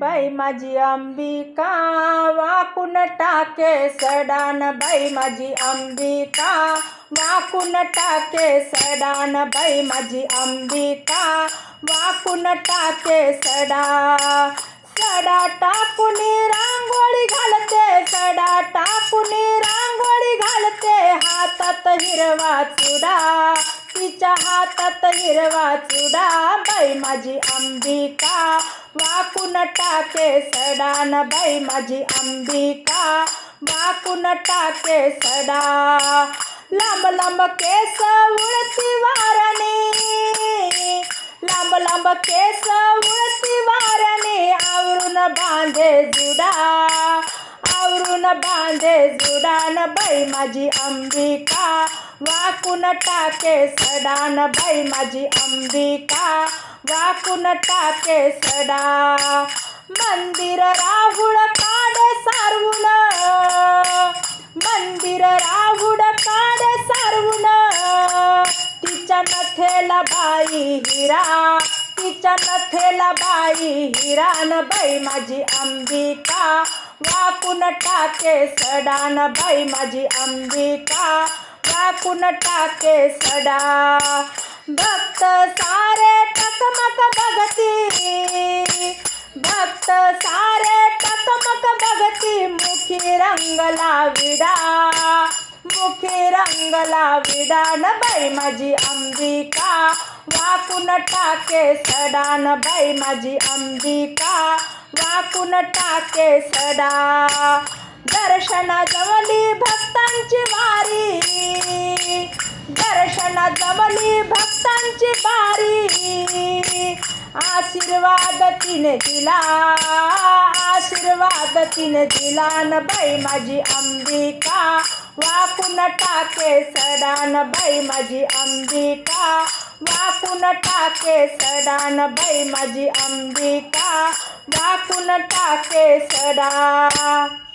बाई माझी अंबिका वाकून टाके सडान बाई माझी अंबिका. वाकून टाके सडान बाई माझी अंबिका. वाकून टाके सडा सडा टाकुनी रांगोळी घालते सडा टाकुनी रांगोळी घालते. हातात हिरवा चुडा तिच्या हातात हिरवा चुडा. बाई माझी अंबिका वाकून टाके सडान बाई माझी अंबिका. वाकून टाके सडा. लांब लांब केस उडती वारणी. लांब लांब केस उडती वारणी. आवरून बांधे जुडा. आवरून बांधे जुडान बाई माझी अंबिका. वाकून टाके सडान बाई माझी अंबिका. वाकून टाके सडा. मंदिर राहुळ काढे सारवून. मंदिर राहुळ काढे सारवून. तिच्या नथेला बाई हिरा. तिच्या नथेला बाई हिरान बाई माझी अंबिका. वाकून टाके सडान बाई माझी अंबिका. वाकून टाके सडा. भक्त सारे भक्त सारे टकमक बघती मुखी रंगला विडा. मुखी रंगला विडान बाई माझी अंबिका. वाकून टाके सडान बाई माझी अंबिका. वाकून टाके सडा. दर्शना जवली भक्तांची वारी. दर्शना जवली भक्तांची बारी आशीर्वाद तिने दिला. आशीर्वाद तिने दिला न बाई माझी अंबिका. वाकून टाके सडान बाई माझी अंबिका. वाकून टाके सडान बाई माझी अंबिका. वाकून टाके सडा.